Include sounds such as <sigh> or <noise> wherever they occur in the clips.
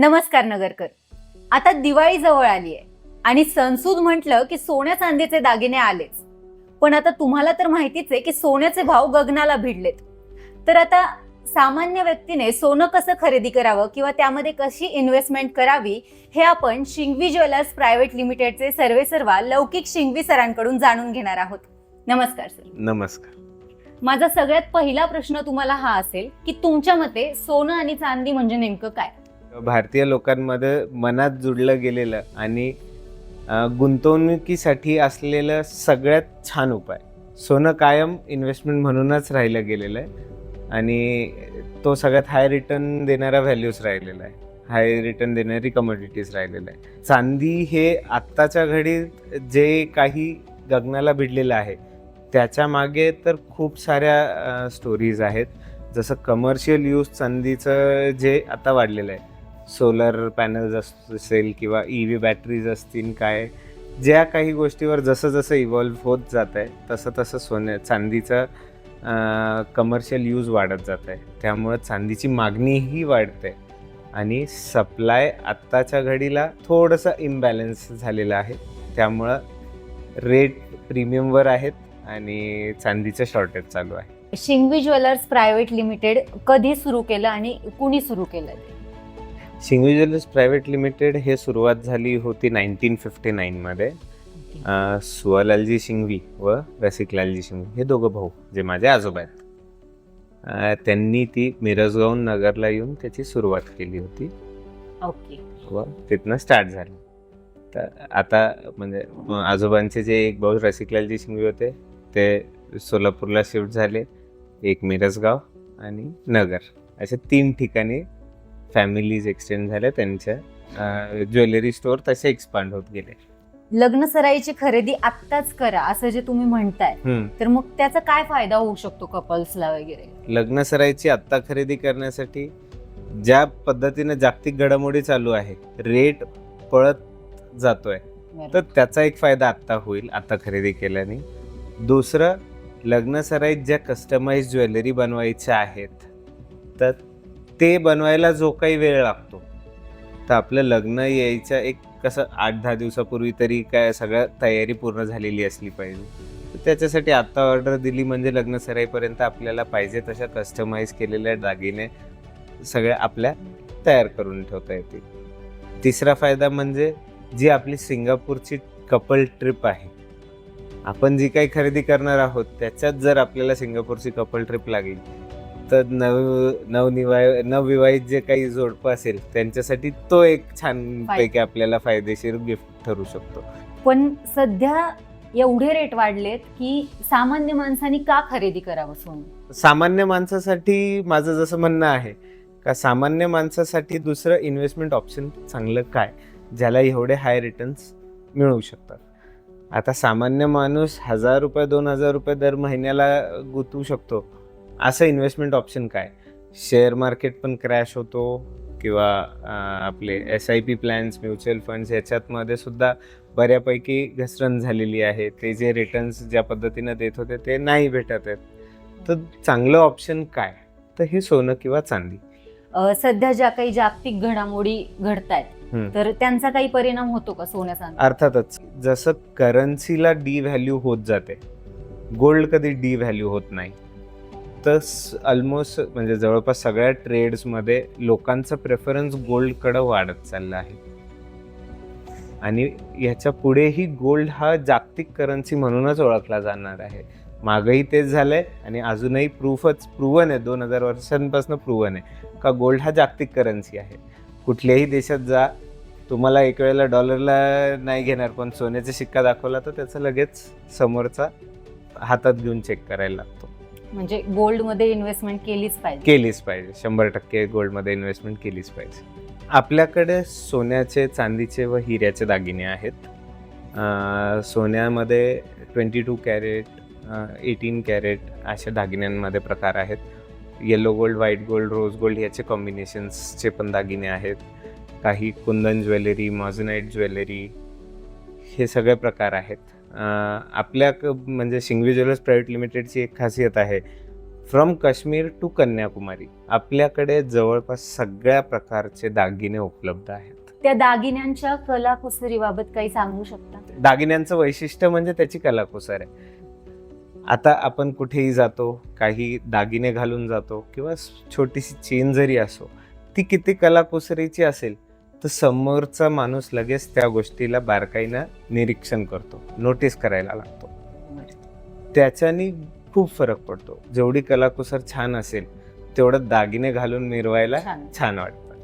नमस्कार नगरकर. आता दिवाळी जवळ आली आहे. आणि सणसूद म्हटलं की सोन्या चांदीचे दागिने आलेच. पण आता तुम्हाला तर माहितीच आहे की सोन्याचे भाव गगनाला भिडलेत. तर आता सामान्य व्यक्तीने सोनं कसं खरेदी करावं किंवा त्यामध्ये कशी इन्व्हेस्टमेंट करावी हे आपण शिंगवी ज्वेलर्स प्रायव्हेट लिमिटेडचे सर्वे सर्वा लौकिक शिंगवी सरांकडून जाणून घेणार आहोत. नमस्कार सर. नमस्कार. माझा सगळ्यात पहिला प्रश्न तुम्हाला हा असेल की तुमच्या मते सोनं आणि चांदी म्हणजे नेमकं काय? भारतीय लोकांमध्ये मनात जुडलं गेलेलं आणि गुंतवणुकीसाठी असलेलं सगळ्यात छान उपाय. सोनं कायम इन्व्हेस्टमेंट म्हणूनच राहिलं गेलेलं आहे आणि तो सगळ्यात हाय रिटर्न देणारा व्हॅल्यूज राहिलेला आहे. हाय रिटर्न देणारी कमोडिटीज राहिलेलं आहे. चांदी हे आत्ताच्या घडीत जे काही गगनाला भिडलेलं आहे त्याच्यामागे तर खूप साऱ्या स्टोरीज आहेत. जसं कमर्शियल यूज चांदीचं जे आता वाढलेलं आहे. सोलर पॅनल्स असेल किंवा ई व्ही बॅटरीज असतील काय ज्या काही गोष्टीवर जसं जसं इव्हॉल्व्ह होत जात आहे तसं तसं सोन्या चांदीचं कमर्शियल यूज वाढत जात आहे त्यामुळं चांदीची मागणीही वाढते. आणि सप्लाय आत्ताच्या घडीला थोडंसं इम्बॅलन्स झालेलं आहे. त्यामुळं रेट प्रीमियमवर आहेत आणि चांदीचं शॉर्टेज चालू आहे. शिंगवी ज्वेलर्स प्रायव्हेट लिमिटेड कधी सुरू केलं आणि कुणी सुरू केलं? ज्वेलर्स प्रायव्हेट लिमिटेड हे सुरुवात झाली होती नाईन्टीन फिफ्टी नाईनमध्ये सुवालालजी शिंगवी व रसिकलालजी शिंगवी हे दोघं भाऊ जे माझे आजोबा आहेत. त्यांनी ती मिरजगाव नगरला येऊन त्याची सुरुवात केली होती. ओके. व तिथनं स्टार्ट झाली. तर आता म्हणजे आजोबांचे जे एक भाऊ रसिकलालजी शिंगवी होते ते सोलापूरला शिफ्ट झाले. एक मिरजगाव आणि नगर. अशा तीन ठिकाणी फॅमिलीज एक्सटेंड झाल्या त्यांच्या. ज्वेलरी स्टोअर तसे एक्सपांड होत गेले. लग्न सराईची खरेदी आत्ताच करा असं जे तुम्ही म्हणताय. तर मग त्याचा काय फायदा होऊ शकतो कपल्सला वगैरे? लग्न सराईची आत्ता खरेदी करण्यासाठी ज्या पद्धतीने जागतिक घडामोडी चालू आहे रेट पळत जातोय. तर त्याचा एक फायदा आत्ता होईल आता खरेदी केल्याने. दुसरं लग्न सराईत ज्या कस्टमाइज ज्वेलरी बनवायच्या आहेत तर ते बनवायला जो काही वेळ लागतो. तर आपलं लग्न यायच्या एक कसं आठ दहा दिवसापूर्वी तरी काय सगळं तयारी पूर्ण झालेली असली पाहिजे. तर त्याच्यासाठी आत्ता ऑर्डर दिली म्हणजे लग्न सराईपर्यंत आपल्याला पाहिजे तशा कस्टमाइज केलेल्या दागिने सगळ्या आपल्या तयार करून ठेवता येतील. तिसरा फायदा म्हणजे जी आपली सिंगापूरची कपल ट्रिप आहे आपण जी काही खरेदी करणार आहोत त्याच्यात जर आपल्याला सिंगापूरची कपल ट्रिप लागली तर नव नवनिवाय नवविवाहित जे काही जोडपं असेल त्यांच्यासाठी तो एक छान पैकी आपल्याला फायदेशीर गिफ्ट ठरू शकतो. पण सध्या एवढे रेट वाढलेत की सामान्य माणसांनी का खरेदी करावं सोनं? सामान्य माणसासाठी माझं जसं म्हणणं आहे का सामान्य माणसासाठी दुसरं इन्व्हेस्टमेंट ऑप्शन चांगलं काय? ज्याला एवढे हाय रिटर्न्स मिळू शकतात. आता सामान्य माणूस हजार रुपये दोन हजार रुपये दर महिन्याला गुंतवू शकतो. असं इन्व्हेस्टमेंट ऑप्शन काय? शेअर मार्केट पण क्रॅश होतो किंवा आपले S I P plans mutual funds याच्यातमध्ये सुद्धा बऱ्यापैकी घसरण झालेली आहे. ते जे रिटर्न्स ज्या पद्धतीनं देत होते ते नाही भेटत आहेत. तर चांगलं ऑप्शन काय? तर हे सोनं किंवा चांदी. सध्या ज्या काही जागतिक घडामोडी घडतायत हम्म. तर त्यांचा काही परिणाम होतो का सोन्या चांदी अर्थातच जसं करन्सीला डी व्हॅल्यू होत जाते गोल्ड कधी डी व्हॅल्यू होत नाही. आत्ताच ऑलमोस्ट म्हणजे जवळपास सगळ्या ट्रेड्समध्ये लोकांचं प्रेफरन्स गोल्डकडं वाढत चाललं आहे. आणि ह्याच्या पुढेही गोल्ड हा जागतिक करन्सी म्हणूनच ओळखला जाणार आहे. मागही तेच झालंय आणि अजूनही प्रूफच प्रूवन आहे. दोन हजार वर्षांपासून प्रूवन आहे. का गोल्ड हा जागतिक करन्सी आहे. कुठल्याही देशात जा. तुम्हाला एक वेळेला डॉलरला नाही घेणार पण सोन्याचा शिक्का दाखवला तर त्याचा लगेच समोरचा हातात घेऊन चेक करायला लागतो. म्हणजे गोल्डमध्ये इन्व्हेस्टमेंट केलीच पाहिजे. केलीच पाहिजे. शंभर टक्के गोल्डमध्ये इन्व्हेस्टमेंट केलीच पाहिजे. आपल्याकडे सोन्याचे चांदीचे व हिऱ्याचे दागिने आहेत. अं, सोन्यामध्ये twenty two carat eighteen carat अशा दागिन्यांमध्ये प्रकार आहेत. Yellow gold white gold rose gold याचे कॉम्बिनेशन्सचे पण दागिने आहेत. काही कुंदन ज्वेलरी मॉझनाईट ज्वेलरी हे सगळे प्रकार आहेत. आपल्या म्हणजे शिंगवी ज्वेलर्स प्रायव्हेट लिमिटेडची एक खासियत आहे. फ्रॉम काश्मीर टू कन्याकुमारी आपल्याकडे जवळपास सगळ्या प्रकारचे दागिने उपलब्ध आहेत. त्या दागिन्यांच्या कलाकुसरीबाबत काही सांगू शकता? दागिन्यांचं वैशिष्ट्य म्हणजे त्याची कलाकुसर आहे. आता आपण कुठेही जातो काही दागिने घालून जातो किंवा छोटीशी चेन जरी असो ती किती कलाकुसरीची असेल तर समोरचा माणूस लगेच त्या गोष्टीला बारकाईनं निरीक्षण करतो. नोटीस करायला लागतो. त्याच्यानी खूप फरक पडतो. जेवढी कलाकुसर छान असेल तेवढं दागिने घालून मिरवायला छान. वाटतं.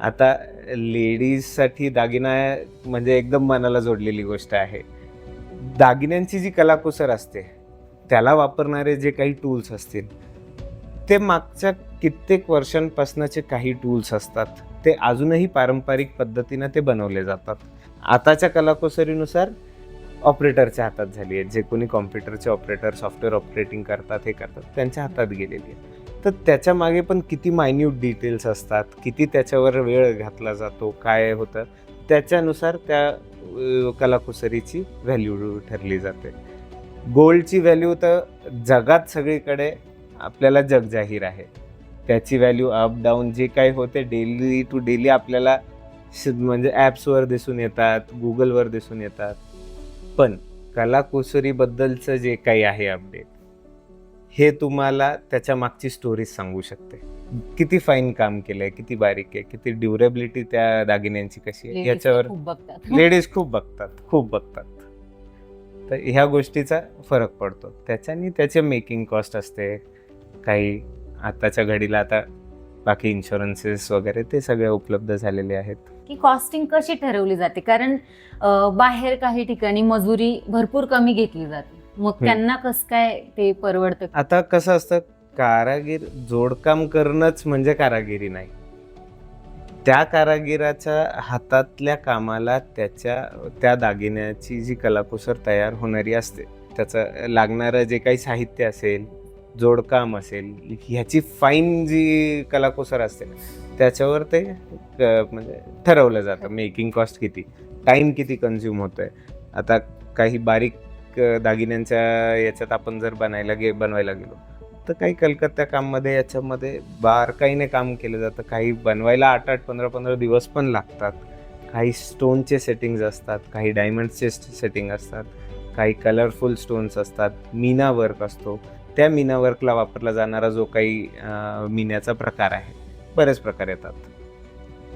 आता लेडीजसाठी दागिना म्हणजे एकदम मनाला जोडलेली गोष्ट आहे. दागिन्यांची जी कलाकुसर असते त्याला वापरणारे जे काही टूल्स असतील ते मागच्या कित्येक वर्षांपासनचे काही टूल्स असतात. ते अजूनही पारंपरिक पद्धतीनं ते बनवले जातात. आताच्या कलाकुसरीनुसार ऑपरेटरच्या हातात झाली आहे जे कोणी कॉम्प्युटरचे ऑपरेटर सॉफ्टवेअर ऑपरेटिंग करतात हे करतात त्यांच्या हातात गेलेली आहे तर त्याच्यामागे पण किती मायन्यूट डिटेल्स असतात किती त्याच्यावर वेळ घातला जातो काय होतं त्याच्यानुसार त्या कलाकुसरीची व्हॅल्यू ठरली जाते. गोल्डची व्हॅल्यू तर जगात सगळीकडे आपल्याला जग जाहीर आहे. त्याची व्हॅल्यू अप डाऊन जे काही होते डेली टू डेली आपल्याला म्हणजे ॲप्सवर दिसून येतात गुगलवर दिसून येतात. पण कलाकुसरीबद्दलचं जे काही आहे अपडेट हे तुम्हाला त्याच्या मागची स्टोरीज सांगू शकते. किती फाईन काम केलंय किती बारीक आहे किती ड्युरेबिलिटी त्या दागिन्यांची कशी आहे याच्यावर लेडीज <laughs> खूप बघतात खूप बघतात. तर ह्या गोष्टीचा फरक पडतो. त्याच्यानी त्याचे मेकिंग कॉस्ट असते काही आताच्या घडीला आता बाकी इन्शुरन्सेस वगैरे ते सगळे उपलब्ध झालेले आहेत. की कॉस्टिंग कशी ठरवली जाते? कारण अं, बाहेर काही ठिकाणी मजुरी भरपूर कमी घेतली जाते. मग. त्यांना कसं काय ते परवडतं? आता कसं असतं कारागीर जोडकाम करणंच म्हणजे कारागिरी नाही. त्या कारागिराच्या हातातल्या कामाला त्याच्या त्या दागिन्याची जी कलाकुसर तयार होणारी असते त्याचं लागणारं जे काही साहित्य असेल जोडकाम असेल ह्याची फाईन जी कलाकुसर असते त्याच्यावर ते म्हणजे ठरवलं जातं मेकिंग कॉस्ट किती टाईम किती कन्झ्युम आहे आता काही बारीक दागिन्यांच्या याच्यात आपण जर बनायला गे बनवायला गेलो तर काही कलकत्त्या काममध्ये याच्यामध्ये बारकाईने काम केलं जातं. काही बनवायला आठ आठ पंधरा पंधरा दिवस पण लागतात. काही स्टोनचे सेटिंग्ज असतात काही डायमंडचे सेटिंग असतात काही कलरफुल स्टोन्स असतात मीना वर्क असतो. त्या मीना वर्कला वापरला जाणारा जो काही मीन्याचा प्रकार आहे बरेच प्रकार येतात.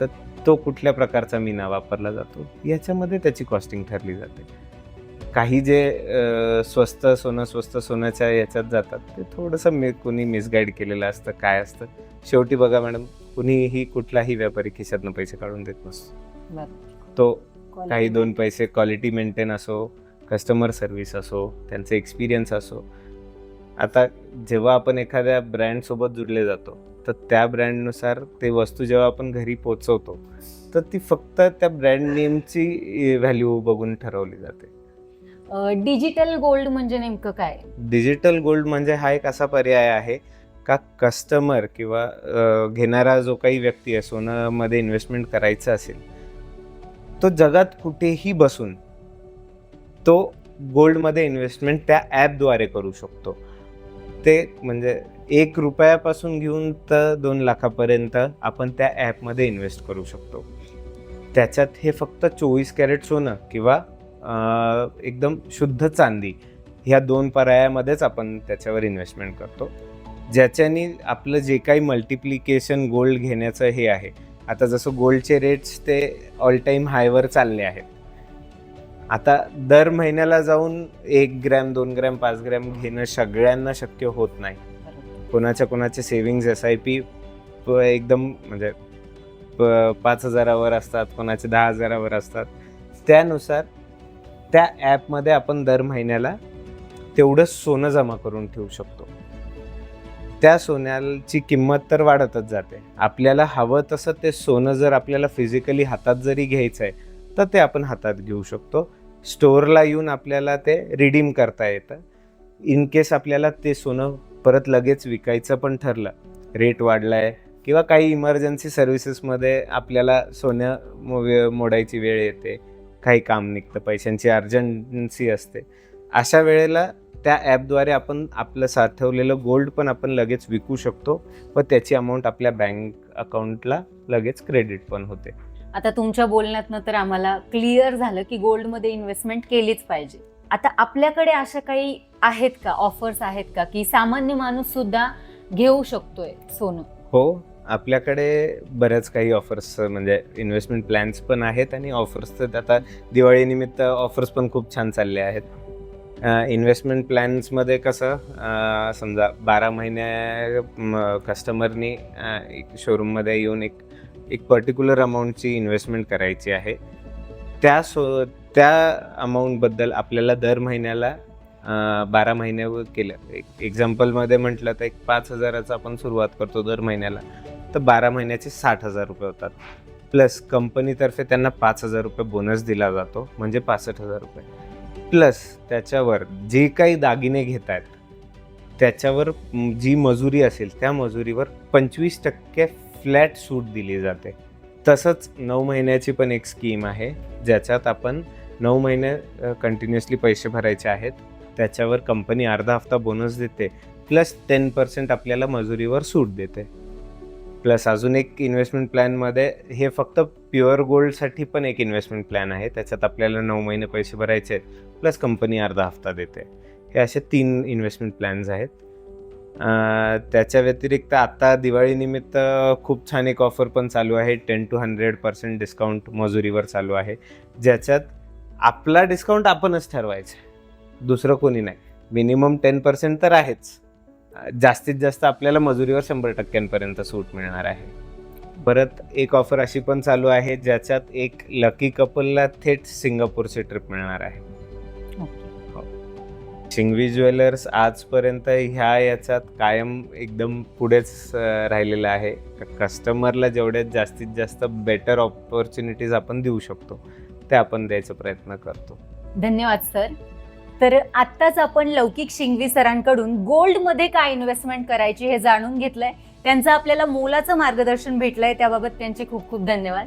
तर तो कुठल्या प्रकारचा मीना वापरला जातो? याच्यामध्ये त्याची कॉस्टिंग ठरली जाते. काही जे स्वस्त सोनं स्वस्त सोन्याच्या याच्यात जातात ते थोडंसं मी कुणी मिसगाईड केलेलं असतं काय असतं? शेवटी बघा मॅडम कुणीही कुठलाही व्यापारी खिशातनं पैसे काढून देत नसतो. तो काही दोन पैसे क्वालिटी मेंटेन असो कस्टमर सर्व्हिस असो त्यांचे एक्सपिरियन्स असो आता जेव्हा आपण एखाद्या ब्रँडसोबत जुडले जातो तर त्या ब्रँडनुसार ते वस्तू जेव्हा आपण घरी पोचवतो तर ती फक्त त्या ब्रँड नेमची व्हॅल्यू बघून ठरवली जाते. डिजिटल गोल्ड म्हणजे नेमकं काय? डिजिटल गोल्ड म्हणजे हा एक असा पर्याय आहे का कस्टमर किंवा घेणारा जो काही व्यक्ती आहे सोन्यामध्ये इन्व्हेस्टमेंट करायचं असेल तो जगात कुठेही बसून तो गोल्डमध्ये इन्व्हेस्टमेंट त्या ॲपद्वारे करू शकतो. ते म्हणजे एक रुपयापासून घेऊन तर दोन लाखापर्यंत आपण त्या ॲपमध्ये इन्व्हेस्ट करू शकतो. त्याच्यात हे फक्त चोवीस कॅरेट सोनं किंवा एकदम शुद्ध चांदी ह्या दोन पर्यायामध्येच आपण त्याच्यावर इन्व्हेस्टमेंट करतो. ज्याच्यानी आपलं जे काही मल्टिप्लिकेशन गोल्ड घेण्याचं हे आहे. आता जसं गोल्डचे रेट्स ते ऑल टाईम हायवर चालले आहेत. आता दर महिन्याला जाऊन एक ग्रॅम दोन ग्रॅम पाच ग्रॅम घेणं सगळ्यांना शक्य होत नाही. कोणाच्या कोणाचे सेविंग्ज एस आय पी एकदम म्हणजे प- पाच हजारावर असतात कोणाचे दहा हजारावर असतात. त्यानुसार त्या ॲपमध्ये आपण दर महिन्याला तेवढं सोनं जमा करून ठेवू शकतो. त्या सोन्याची किंमत तर वाढतच जाते. आपल्याला हवं तसं ते सोनं जर आपल्याला फिजिकली हातात जरी घ्यायचं आहे तर ते आपण हातात घेऊ शकतो. स्टोअरला येऊन आपल्याला ते रिडीम करता येतं. इन केस आपल्याला ते सोनं परत लगेच विकायचं पण ठरलं रेट वाढलाय किंवा काही इमर्जन्सी सर्व्हिसेसमध्ये आपल्याला सोनं मो- मोडायची वेळ येते काही काम निघतं पैशांची अर्जन्सी असते. अशा वेळेला त्या ॲपद्वारे आपण आपलं साठवलेलं गोल्ड पण आपण लगेच विकू शकतो व त्याची अमाऊंट आपल्या बँक अकाउंटला लगेच क्रेडिट पण होते. आता तुमच्या बोलण्यातनं तर आम्हाला क्लिअर झालं की गोल्डमध्ये इन्व्हेस्टमेंट केलीच पाहिजे. आता आपल्याकडे अशा काही आहेत का? ऑफर्स आहेत का? की सामान्य माणूस सुद्धा घेऊ शकतोय सोनं? हो आपल्याकडे बऱ्याच काही ऑफर्स म्हणजे इन्व्हेस्टमेंट प्लॅन्स पण आहेत आणि ऑफर्स तर आता दिवाळीनिमित्त ऑफर्स पण खूप छान चालले आहेत. इन्व्हेस्टमेंट प्लॅन्समध्ये कसं समजा बारा महिन्या कस्टमरनी शोरूममध्ये येऊन एक एक पर्टिक्युलर अमाऊंटची इन्व्हेस्टमेंट करायची आहे. त्या सो त्या अमाऊंटबद्दल आपल्याला दर महिन्याला बारा महिन्यावर केलं. एक एक्झाम्पलमध्ये म्हटलं तर एक पाच हजाराचं आपण सुरुवात करतो दर महिन्याला. तर बारा महिन्याचे साठ हजार रुपये होतात. प्लस कंपनीतर्फे त्यांना पाच हजार रुपये बोनस दिला जातो. म्हणजे पासष्ट हजार रुपये. प्लस त्याच्यावर जे काही दागिने घेत आहेत त्याच्यावर जी मजुरी असेल त्या मजुरीवर पंचवीस टक्के फ्लॅट सूट दिली जाते. तसंच नऊ महिन्याची पण एक स्कीम आहे ज्याच्यात आपण नऊ महिने कंटिन्युअसली पैसे भरायचे आहेत. त्याच्यावर कंपनी अर्धा हफ्ता बोनस देते प्लस टेन पर्सेंट आपल्याला मजुरीवर सूट देते. प्लस अजून एक इन्व्हेस्टमेंट प्लॅनमध्ये हे फक्त प्युअर गोल्डसाठी पण एक इन्व्हेस्टमेंट प्लॅन आहे. त्याच्यात आपल्याला नऊ महिने पैसे भरायचे आहेत प्लस कंपनी अर्धा हफ्ता देते. हे असे तीन इन्व्हेस्टमेंट प्लॅन्स आहेत. त्याच्या व्यतिरिक्त आता दिवाळीनिमित्त खूप छान एक ऑफर पण चालू आहे. Ten to hundred percent discount मजुरीवर चालू आहे. ज्याच्यात आपला डिस्काउंट आपणच ठरवायचा दुसरं कोणी नाही. मिनिमम टेन पर्सेंट तर आहेच. जास्तीत जास्त आपल्याला मजुरीवर शंभर टक्क्यांपर्यंत सूट मिळणार आहे. परत एक ऑफर अशी पण चालू आहे ज्याच्यात एक लकी कपलला थेट सिंगापूरची ट्रिप मिळणार आहे. शिंगवी ज्वेलर्स आजपर्यंत ह्या याच्यात कायम एकदम पुढेच राहिलेलं आहे. कस्टमरला जेवढ्यात जास्तीत जास्त बेटर ऑपॉर्च्युनिटीज आपण देऊ शकतो ते आपण द्यायचा प्रयत्न करतो. धन्यवाद सर. तर आत्ताच आपण लौकिक शिंगवी सरांकडून गोल्डमध्ये काय इन्व्हेस्टमेंट करायची हे जाणून घेतलंय. त्यांचं आपल्याला मोलाचं मार्गदर्शन भेटलंय त्याबाबत त्यांचे खूप खूप धन्यवाद.